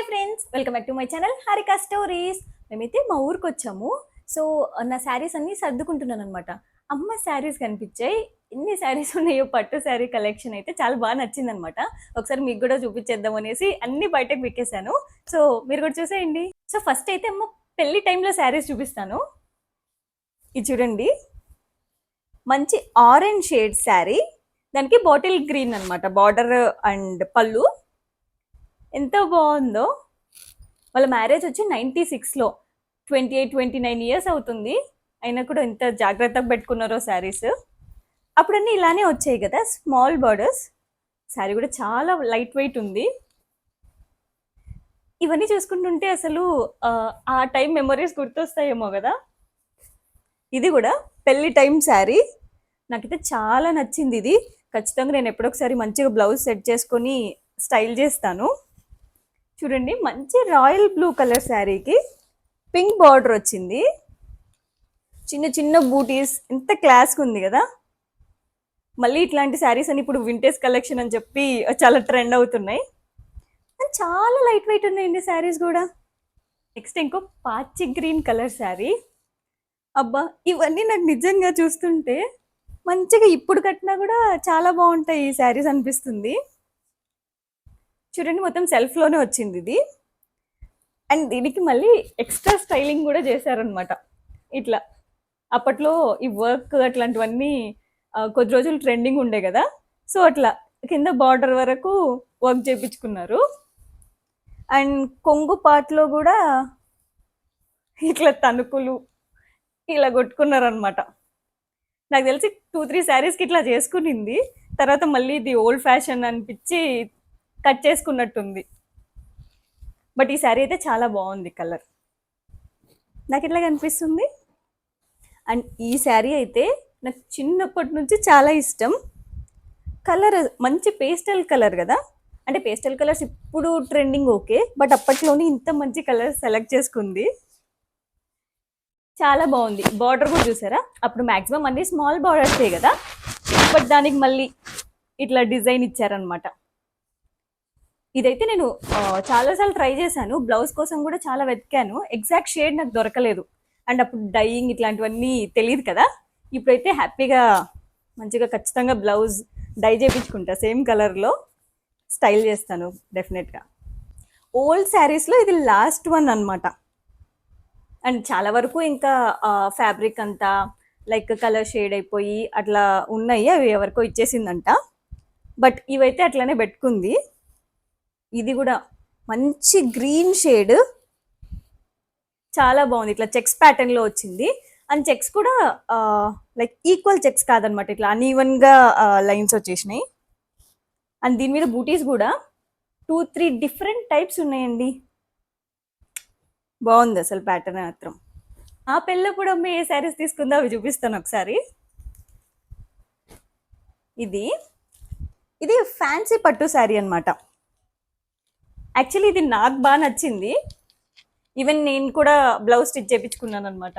Hi friends welcome back to my channel Harika stories మేమైతే మా ఊరికి వచ్చాము. సో నా శారీస్ అన్ని సర్దుకుంటున్నాను అనమాట అమ్మ శారీస్ కనిపించాయి. ఎన్ని శారీస్ ఉన్నాయో పట్టు శారీ కలెక్షన్ అయితే చాలా బాగా నచ్చింది అనమాట ఒకసారి మీకు కూడా చూపించేద్దాం అనేసి అన్ని బయటకు విక్కేసాను సో మీరు కూడా చూసేయండి. సో ఫస్ట్ అయితే అమ్మ పెళ్ళి టైంలో శారీస్ చూపిస్తాను. ఇది చూడండి. మంచి ఆరెంజ్ షేడ్ శారీ దానికి బాటిల్ గ్రీన్ అన్నమాట. బార్డర్ అండ్ పళ్ళు. ఎంత బాగుందో. వాళ్ళ మ్యారేజ్ వచ్చి నైంటీ సిక్స్లో. Twenty eight twenty nine years అవుతుంది. అయినా కూడా ఎంత జాగ్రత్తగా పెట్టుకున్నారో శారీస్. అప్పుడన్నీ ఇలానే వచ్చాయి కదా స్మాల్ బార్డర్స్ శారీ కూడా చాలా లైట్ వెయిట్ ఉంది. ఇవన్నీ చూసుకుంటుంటే అసలు ఆ, టైం మెమరీస్ గుర్తొస్తాయేమో కదా. ఇది కూడా పెళ్ళి టైం శారీ నాకైతే చాలా నచ్చింది ఇది. ఖచ్చితంగా నేను ఎప్పుడొకసారి మంచిగా బ్లౌజ్ సెట్ చేసుకొని స్టైల్ చేస్తాను. చూడండి మంచి రాయల్ బ్లూ కలర్ శారీకి పింక్ బార్డర్ వచ్చింది. చిన్న చిన్న బూటీస్ ఎంత క్లాస్గా ఉంది కదా. మళ్ళీ ఇట్లాంటి శారీస్ అని ఇప్పుడు వింటేజ్ కలెక్షన్ అని చెప్పి చాలా ట్రెండ్ అవుతున్నాయి. అండ్ చాలా లైట్ వెయిట్ ఉన్నాయండి శారీస్ కూడా. నెక్స్ట్ ఇంకో పాచి గ్రీన్ కలర్ శారీ. అబ్బా ఇవన్నీ నాకు నిజంగా చూస్తుంటే మంచిగా ఇప్పుడు కట్టినా కూడా చాలా బాగుంటాయి ఈ శారీస్ అనిపిస్తుంది. చూడండి మొత్తం సెల్ఫ్లోనే వచ్చింది ఇది. అండ్ దీనికి మళ్ళీ ఎక్స్ట్రా స్టైలింగ్ కూడా చేశారనమాట ఇట్లా అప్పట్లో ఈ వర్క్ అట్లాంటివన్నీ కొద్ది రోజులు ట్రెండింగ్ ఉండే కదా. సో అట్లా కింద బార్డర్ వరకు వర్క్ చేయించుకున్నారు అండ్ కొంగు పాటలో కూడా ఇట్లా తణుకులు ఇలా కొట్టుకున్నారనమాట నాకు తెలిసి టూ త్రీ శారీస్కి ఇట్లా చేసుకునింది. తర్వాత మళ్ళీ ఇది ఓల్డ్ ఫ్యాషన్ అనిపించి కట్ చేసుకున్నట్టుంది. బట్ ఈ శారీ అయితే చాలా బాగుంది కలర్. నాకు ఎట్లా కనిపిస్తుంది అండ్ ఈ శారీ అయితే నాకు చిన్నప్పటి నుంచి చాలా ఇష్టం. కలర్ మంచి పేస్టల్ కలర్ కదా? అంటే పేస్టల్ కలర్స్ ఇప్పుడు ట్రెండింగ్ ఓకే బట్ అప్పట్లోనే ఇంత మంచి కలర్ సెలెక్ట్ చేసుకుంది. చాలా బాగుంది. బార్డర్ కూడా చూసారా? అప్పుడు మ్యాక్సిమం అన్ని స్మాల్ బార్డర్సే కదా? బట్ దానికి మళ్ళీ ఇట్లా డిజైన్ ఇచ్చారనమాట ఇదైతే నేను చాలాసార్లు ట్రై చేశాను. బ్లౌజ్ కోసం కూడా చాలా వెతికాను. ఎగ్జాక్ట్ షేడ్ నాకు దొరకలేదు. అండ్ అప్పుడు డైయింగ్ ఇట్లాంటివన్నీ తెలియదు కదా. ఇప్పుడైతే హ్యాపీగా మంచిగా ఖచ్చితంగా బ్లౌజ్ డై చేయించుకుంటా సేమ్ కలర్లో స్టైల్ చేస్తాను డెఫినెట్గా ఓల్డ్ శారీస్లో ఇది లాస్ట్ వన్ అనమాట అండ్ చాలా వరకు ఇంకా ఫ్యాబ్రిక్ అంతా లైక్ కలర్ షేడ్ అయిపోయి అట్లా ఉన్నాయి. అవి ఎవరికో ఇచ్చేసిందంట. బట్ ఇవైతే అట్లానే పెట్టుకుంది. ఇది కూడా మంచి గ్రీన్ షేడ్. చాలా బాగుంది. ఇట్లా చెక్స్ ప్యాటర్న్లో వచ్చింది. అండ్ చెక్స్ కూడా లైక్ ఈక్వల్ చెక్స్ కాదనమాట ఇట్లా అన్ఈవన్గా లైన్స్ వచ్చేసినాయి. అండ్ దీని మీద బూటీస్ కూడా టూ త్రీ డిఫరెంట్ టైప్స్ ఉన్నాయండి. బాగుంది అసలు ప్యాటర్న్ మాత్రం. ఆ పెళ్ళప్పుడు అమ్మ ఏ శారీస్ తీసుకుందో? అవి చూపిస్తాను ఒకసారి. ఇది. ఇది ఫ్యాన్సీ పట్టు శారీ అన్నమాట. యాక్చువల్లీ ఇది నాకు బాగా నచ్చింది. ఈవెన్ నేను కూడా బ్లౌజ్ స్టిచ్ చేయించుకున్నాను అనమాట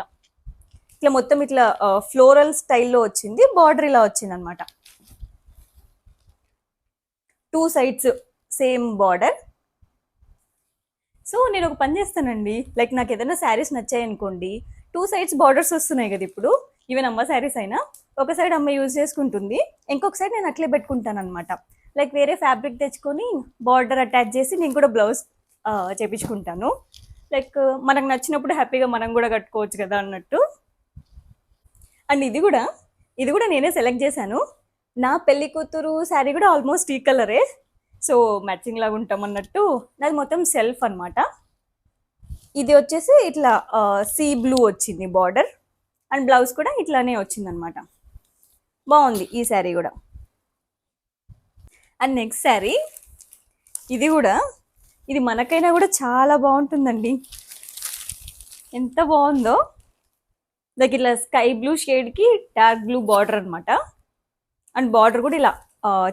ఇట్లా మొత్తం ఇట్లా ఫ్లోరల్ స్టైల్లో వచ్చింది బార్డర్ ఇలా వచ్చింది అనమాట two sides same border so నేను ఒక పని చేస్తానండి. లైక్ నాకు ఏదైనా శారీస్ నచ్చాయనుకోండి టూ సైడ్స్ బార్డర్స్ వస్తున్నాయి కదా ఇప్పుడు. ఈవెన్ అమ్మ శారీస్ అయినా ఒక సైడ్ అమ్మ యూజ్ చేసుకుంటుంది ఇంకొక సైడ్ నేను అట్లే పెట్టుకుంటాను అనమాట లైక్ వేరే ఫ్యాబ్రిక్ తెచ్చుకొని బార్డర్ అటాచ్ చేసి నేను కూడా బ్లౌజ్ చేపించుకుంటాను. లైక్ మనకు నచ్చినప్పుడు హ్యాపీగా మనం కూడా కట్టుకోవచ్చు కదా అన్నట్టు. అండ్ ఇది కూడా ఇది కూడా నేనే సెలెక్ట్ చేశాను. నా పెళ్ళి కూతురు శారీ కూడా ఆల్మోస్ట్ ఈ కలరే. సో మ్యాచింగ్ లాగా ఉంటాం అన్నట్టు. నాది మొత్తం సెల్ఫ్ అనమాట ఇది వచ్చేసి ఇట్లా సీ బ్లూ వచ్చింది బార్డర్. అండ్ బ్లౌజ్ కూడా ఇట్లానే వచ్చింది అనమాట బాగుంది ఈ శారీ కూడా. And next sari. ఇది కూడా ఇది మనకైనా కూడా చాలా బాగుంటుందండి. ఎంత బాగుందో. దానికి ఇట్లా స్కై బ్లూ షేడ్కి డార్క్ బ్లూ బార్డర్ అనమాట అండ్ బార్డర్ కూడా ఇలా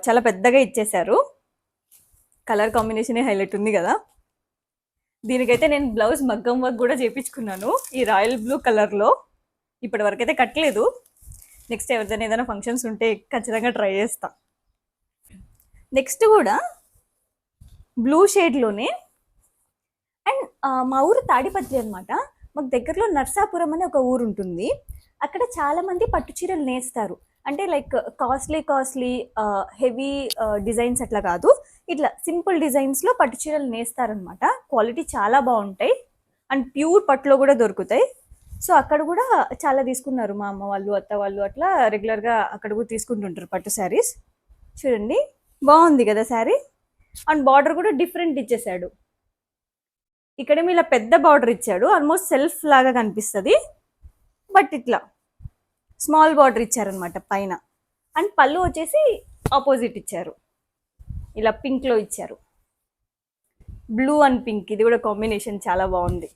చాలా పెద్దగా ఇచ్చేశారు. కలర్ కాంబినేషన్ హైలైట్ ఉంది కదా. దీనికైతే నేను బ్లౌజ్ మగ్గం వర్క్ కూడా చేపించుకున్నాను ఈ రాయల్ బ్లూ కలర్లో ఇప్పటి వరకు అయితే కట్టలేదు. నెక్స్ట్ ఎవరిదైనా ఏదైనా ఫంక్షన్స్ ఉంటే ఖచ్చితంగా ట్రై చేస్తాను నెక్స్ట్ కూడా బ్లూ షేడ్లోనే అండ్ మా ఊరు తాడిపత్రి అనమాట మాకు దగ్గరలో నర్సాపురం అని ఒక ఊరు ఉంటుంది. అక్కడ చాలామంది పట్టు చీరలు నేస్తారు. అంటే like costly costly heavy designs అట్లా కాదు. ఇట్లా సింపుల్ డిజైన్స్లో పట్టు చీరలు నేస్తారనమాట క్వాలిటీ చాలా బాగుంటాయి. అండ్ ప్యూర్ పట్టులో కూడా దొరుకుతాయి. సో అక్కడ కూడా చాలా తీసుకున్నారు మా అమ్మ వాళ్ళు అత్త వాళ్ళు అట్లా రెగ్యులర్గా అక్కడ కూడా తీసుకుంటుంటారు పట్టు శారీస్. చూడండి. బాగుంది కదా శారీ? అండ్ బార్డర్ కూడా డిఫరెంట్ ఇచ్చేసాడు. ఇక్కడేమో ఇలా పెద్ద బార్డర్ ఇచ్చాడు. ఆల్మోస్ట్ సెల్ఫ్ లాగా కనిపిస్తుంది. బట్ ఇట్లా స్మాల్ బార్డర్ ఇచ్చారనమాట పైన. అండ్ పళ్ళు వచ్చేసి ఆపోజిట్ ఇచ్చారు. ఇలా పింక్లో ఇచ్చారు. Blue and pink. ఇది కూడా కాంబినేషన్ చాలా బాగుంది.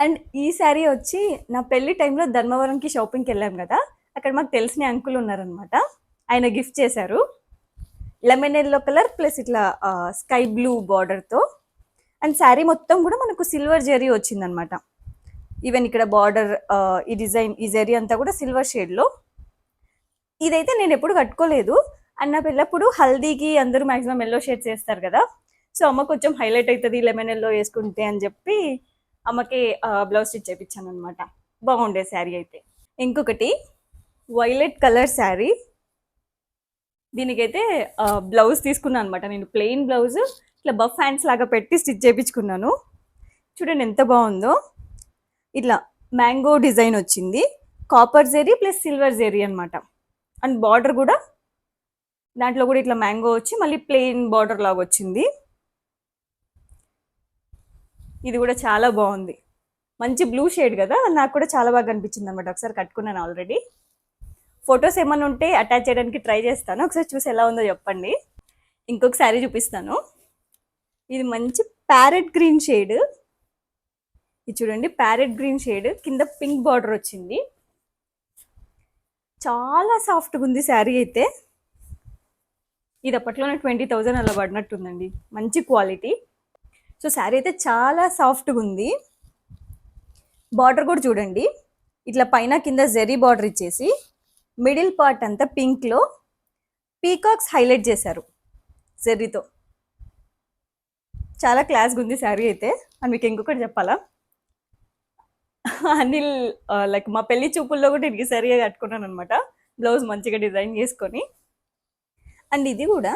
అండ్ ఈ శారీ వచ్చి నా పెళ్ళి టైంలో ధర్మవరంకి షాపింగ్కి వెళ్ళాం కదా. అక్కడ మాకు తెలిసిన అంకుల్ ఉన్నారనమాట ఆయన గిఫ్ట్ చేశారు. లెమన్ ఎల్లో కలర్ ప్లస్ ఇట్లా స్కై బ్లూ బార్డర్తో అండ్ శారీ మొత్తం కూడా మనకు సిల్వర్ జెరీ వచ్చిందనమాట. ఈవెన్ ఇక్కడ బార్డర్ ఈ డిజైన్ ఈ జెరీ అంతా కూడా సిల్వర్ షేడ్లో ఇదైతే నేను ఎప్పుడు కట్టుకోలేదు. అండ్ నా పిల్లప్పుడు హల్దీకి అందరూ మాక్సిమం ఎల్లో షేడ్స్ వేస్తారు కదా. సో అమ్మ కొంచెం హైలైట్ అవుతుంది లెమన్ ఎల్లో వేసుకుంటే అని చెప్పి అమ్మకి బ్లౌజ్ స్టిచ్ చేయించాను అనమాట బాగుండే శారీ అయితే. ఇంకొకటి వైలెట్ కలర్ శారీ. దీనికైతే బ్లౌజ్ తీసుకున్నాను అనమాట నేను ప్లెయిన్ బ్లౌజ్ ఇట్లా బఫ్ హ్యాండ్స్ లాగా పెట్టి స్టిచ్ చేయించుకున్నాను చూడండి ఎంత బాగుందో. ఇట్లా మ్యాంగో డిజైన్ వచ్చింది. Copper zari plus silver zari అనమాట అండ్ బార్డర్ కూడా దాంట్లో కూడా ఇట్లా మ్యాంగో వచ్చి మళ్ళీ ప్లెయిన్ బార్డర్ లాగా వచ్చింది. ఇది కూడా చాలా బాగుంది. మంచి బ్లూ షేడ్ కదా నాకు కూడా చాలా బాగా అనిపించింది అనమాట ఒకసారి కట్టుకున్నాను ఆల్రెడీ ఫొటోస్ ఏమైనా ఉంటే అటాచ్ చేయడానికి ట్రై చేస్తాను. ఒకసారి చూసి ఎలా ఉందో చెప్పండి. ఇంకొక శారీ చూపిస్తాను. ఇది మంచి ప్యారెట్ గ్రీన్ షేడ్. ఇది చూడండి ప్యారెట్ గ్రీన్ షేడ్. కింద పింక్ బార్డర్ వచ్చింది. చాలా సాఫ్ట్గా ఉంది శారీ అయితే. ఇది అప్పట్లోనే ట్వంటీ థౌజండ్ అలా పడినట్టుందండి. మంచి క్వాలిటీ. సో శారీ అయితే చాలా సాఫ్ట్గా ఉంది. బార్డర్ కూడా చూడండి. ఇట్లా పైన కింద జెరీ బార్డర్ ఇచ్చేసి మిడిల్ పార్ట్ అంతా పింక్లో పీకాక్స్ హైలైట్ చేశారు. జెర్రీతో చాలా క్లాస్గా ఉంది శారీ అయితే. అని మీకు ఇంకొకటి చెప్పాలా? అనిల్ లైక్ మా పెళ్ళి చూపుల్లో కూడా ఇది సరిగా కట్టుకున్నాను అనమాట బ్లౌజ్ మంచిగా డిజైన్ చేసుకొని. అండ్ ఇది కూడా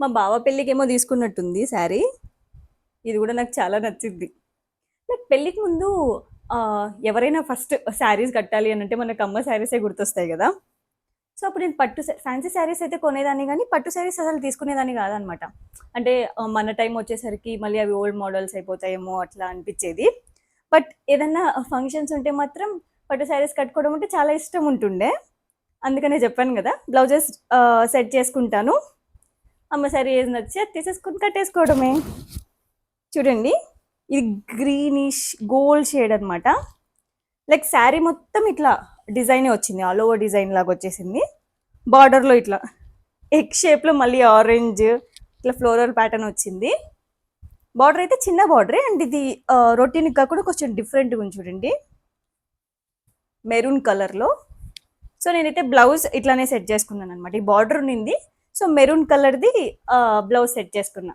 మా బావ పెళ్ళికి ఏమో తీసుకున్నట్టుంది శారీ ఇది కూడా నాకు చాలా నచ్చింది. లైక్ పెళ్ళికి ముందు ఎవరైనా ఫస్ట్ శారీస్ కట్టాలి అని అంటే మనకు అమ్మ శారీసే గుర్తొస్తాయి కదా? సో అప్పుడు నేను పట్టు ఫ్యాన్సీ శారీస్ అయితే కొనేదాన్ని కానీ పట్టు శారీస్ అసలు తీసుకునేదాన్ని కాదనమాట. అంటే మన టైం వచ్చేసరికి మళ్ళీ అవి ఓల్డ్ మోడల్స్ అయిపోతాయేమో అట్లా అనిపించేది. బట్ ఏదన్నా ఫంక్షన్స్ ఉంటే మాత్రం పట్టు శారీస్ కట్టుకోవడం అంటే చాలా ఇష్టం ఉంటుండే. అందుకనే చెప్పాను కదా బ్లౌజెస్ సెట్ చేసుకుంటాను. అమ్మ శారీ ఏది నచ్చి అది తీసేసుకుని కట్టేసుకోవడమే. చూడండి. ఇది గ్రీనిష్ గోల్డ్ షేడ్ అనమాట లైక్ శారీ మొత్తం ఇట్లా డిజైనే వచ్చింది. ఆల్ ఓవర్ డిజైన్ లాగా వచ్చేసింది. బార్డర్లో ఇట్లా ఎగ్ షేప్లో మళ్ళీ ఆరెంజ్ ఇట్లా ఫ్లోరల్ ప్యాటర్న్ వచ్చింది. బార్డర్ అయితే చిన్న బార్డరే అండ్ ఇది రొటీన్ కాకుండా కొంచెం డిఫరెంట్గా ఉంది చూడండి. మెరూన్ కలర్లో సో నేనైతే బ్లౌజ్ ఇట్లానే సెట్ చేసుకున్నాను అనమాట ఈ బార్డర్ ఉన్నింది. సో మెరూన్ కలర్ది బ్లౌజ్ సెట్ చేసుకున్నా.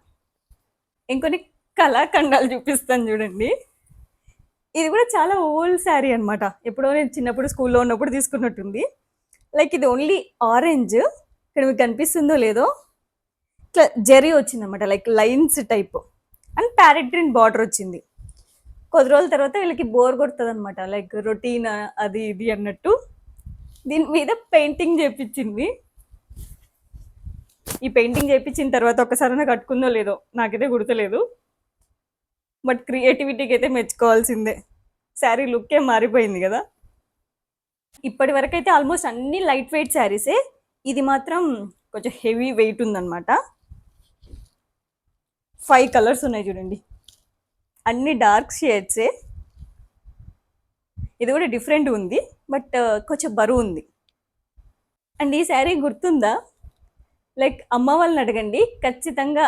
ఇంకొన్ని కళాఖండాలు చూపిస్తాను చూడండి. ఇది కూడా చాలా ఓల్డ్ శారీ అనమాట ఎప్పుడో నేను చిన్నప్పుడు స్కూల్లో ఉన్నప్పుడు తీసుకున్నట్టుంది. లైక్ ఇది ఓన్లీ ఆరెంజ్ ఇక్కడ మీకు కనిపిస్తుందో లేదో? ఇట్లా జరీ వచ్చిందనమాట like lines type and parrot green border వచ్చింది. కొద్ది రోజుల తర్వాత వీళ్ళకి బోర్ కొడుతుంది అనమాట లైక్ రొటీన్ అది ఇది అన్నట్టు. దీని మీద పెయింటింగ్ చేపించింది. ఈ పెయింటింగ్ చేయించిన తర్వాత ఒకసారైనా కట్టుకుందో లేదో నాకైతే గుర్తులేదు. బట్ క్రియేటివిటీకి అయితే మెచ్చుకోవాల్సిందే. శారీ లుక్కే మారిపోయింది కదా. ఇప్పటి వరకు అయితే ఆల్మోస్ట్ అన్ని లైట్ వెయిట్ శారీసే. ఇది మాత్రం కొంచెం హెవీ వెయిట్ ఉందన్నమాట. ఫైవ్ కలర్స్ ఉన్నాయి చూడండి. అన్ని డార్క్ షేడ్సే. ఇది కూడా డిఫరెంట్ ఉంది బట్ కొంచెం బరువు ఉంది. అండ్ ఈ శారీ గుర్తుందా? లైక్ అమ్మ వాళ్ళని అడగండి. ఖచ్చితంగా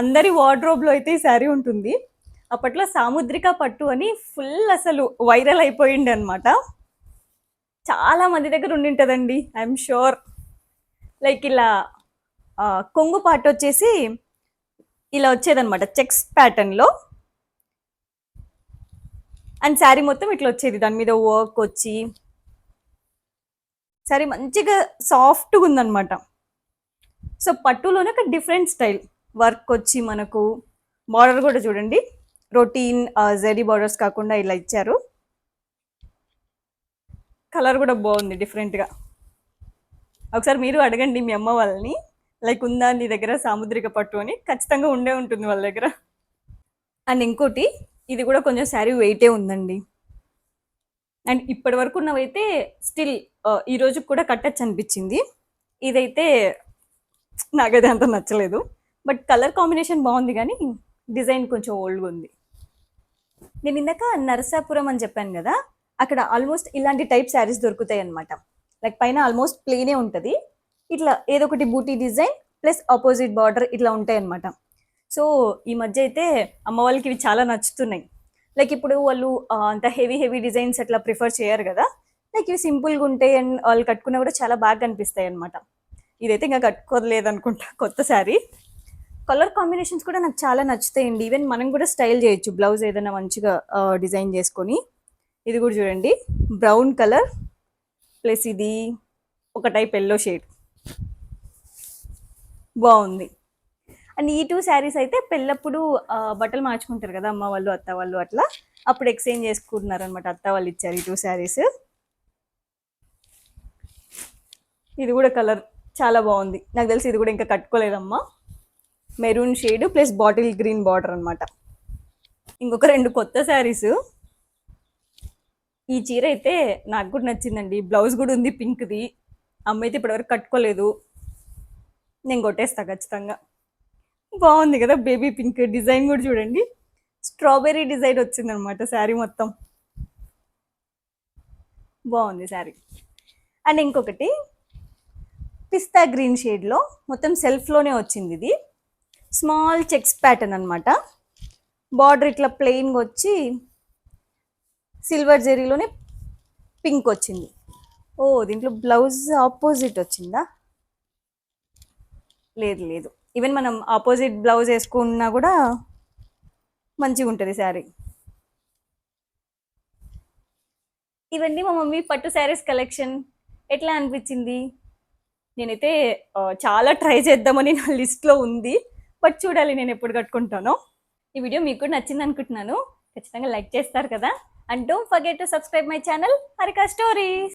అందరి వార్డ్రోబ్లో అయితే ఈ శారీ ఉంటుంది. అప్పట్లో సాముద్రిక పట్టు అని ఫుల్ అసలు వైరల్ అయిపోయింది అనమాట చాలా మంది దగ్గర ఉండింటదండి ఐఎమ్ షూర్ లైక్ ఇలా కొంగు పాట వచ్చేసి ఇలా వచ్చేదనమాట చెక్స్ ప్యాటర్న్లో అండ్ శారీ మొత్తం ఇట్లా వచ్చేది దాని మీద వర్క్ వచ్చి. శారీ మంచిగా సాఫ్ట్గా ఉందనమాట సో పట్టులోనే ఒక డిఫరెంట్ స్టైల్ వర్క్ వచ్చి మనకు. బార్డర్ కూడా చూడండి. రొటీన్ జెరీ బార్డర్స్ కాకుండా ఇలా ఇచ్చారు. కలర్ కూడా బాగుంది డిఫరెంట్గా ఒకసారి మీరు అడగండి మీ అమ్మ వాళ్ళని లైక్ ఉందా నీ దగ్గర సాముద్రిక పట్టు అని. ఖచ్చితంగా ఉండే ఉంటుంది వాళ్ళ దగ్గర. అండ్ ఇంకోటి ఇది కూడా కొంచెం శారీ వెయిటే ఉందండి. అండ్ ఇప్పటి వరకు ఉన్నవైతే స్టిల్ ఈ రోజు కూడా కట్టచ్చు అనిపించింది. ఇదైతే నాకైతే అంత నచ్చలేదు. బట్ కలర్ కాంబినేషన్ బాగుంది కానీ డిజైన్ కొంచెం ఓల్డ్గా ఉంది. నేను ఇందాక నరసాపురం అని చెప్పాను కదా అక్కడ ఆల్మోస్ట్ ఇలాంటి టైప్ శారీస్ దొరుకుతాయి అనమాట లైక్ పైన ఆల్మోస్ట్ ప్లేనే ఉంటుంది. ఇట్లా ఏదో ఒకటి buti design plus opposite border ఇట్లా ఉంటాయి అనమాట సో ఈ మధ్య అయితే అమ్మ వాళ్ళకి ఇవి చాలా నచ్చుతున్నాయి. లైక్ ఇప్పుడు వాళ్ళు అంత హెవీ హెవీ డిజైన్స్ అట్లా ప్రిఫర్ చేయరు కదా. లైక్ ఇవి సింపుల్గా ఉంటాయి అండ్ వాళ్ళు కట్టుకున్నా కూడా చాలా బాగా కనిపిస్తాయి అనమాట ఇదైతే ఇంకా కట్టుకోలేదు అనుకుంటా కొత్త శారీ కలర్ కాంబినేషన్స్ కూడా నాకు చాలా నచ్చుతాయండి. ఈవెన్ మనం కూడా స్టైల్ చేయొచ్చు. బ్లౌజ్ ఏదైనా మంచిగా డిజైన్ చేసుకొని. ఇది కూడా చూడండి. బ్రౌన్ కలర్ ప్లస్ ఇది ఒక టైప్ ఎల్లో షేడ్ బాగుంది. అండ్ ఈ టూ శారీస్ అయితే పెళ్ళప్పుడు బట్టలు మార్చుకుంటారు కదా అమ్మ వాళ్ళు అత్త వాళ్ళు అట్లా. అప్పుడు ఎక్స్చేంజ్ చేసుకుంటున్నారు అనమాట అత్త వాళ్ళు ఇచ్చారు ఈ టూ శారీస్ ఇది కూడా కలర్ చాలా బాగుంది. నాకు తెలిసి ఇది కూడా ఇంకా కట్టుకోలేదమ్మా. Maroon shade plus bottle green border అనమాట ఇంకొక రెండు కొత్త శారీస్. ఈ చీర అయితే నాకు కూడా నచ్చిందండి. బ్లౌజ్ కూడా ఉంది పింక్ది. అమ్మ అయితే ఇప్పటివరకు కట్టుకోలేదు. నేను కొట్టేస్తా ఖచ్చితంగా. బాగుంది కదా బేబీ పింక్ డిజైన్ కూడా చూడండి. స్ట్రాబెర్రీ డిజైన్ వచ్చింది అనమాట శారీ మొత్తం. బాగుంది శారీ. అండ్ ఇంకొకటి పిస్తా గ్రీన్ షేడ్లో మొత్తం సెల్ఫ్లోనే వచ్చింది ఇది. స్మాల్ చెక్స్ ప్యాటర్న్ అనమాట బార్డర్ ఇట్లా ప్లెయిన్గా వచ్చి సిల్వర్ జెరీలోనే పింక్ వచ్చింది. ఓ దీంట్లో బ్లౌజ్ ఆపోజిట్ వచ్చిందా? లేదు లేదు. ఈవెన్ మనం ఆపోజిట్ బ్లౌజ్ వేసుకున్నా కూడా మంచిగా ఉంటుంది శారీ. ఇవన్నీ మా మమ్మీ పట్టు శారీస్ కలెక్షన్. ఎట్లా అనిపించింది? నేనైతే చాలా ట్రై చేద్దామని నా లిస్ట్లో ఉంది. బట్ చూడాలి నేను ఎప్పుడు కట్టుకుంటానో. ఈ వీడియో మీకు కూడా నచ్చింది అనుకుంటున్నాను. ఖచ్చితంగా లైక్ చేస్తారు కదా. And don't forget to subscribe my channel Harika stories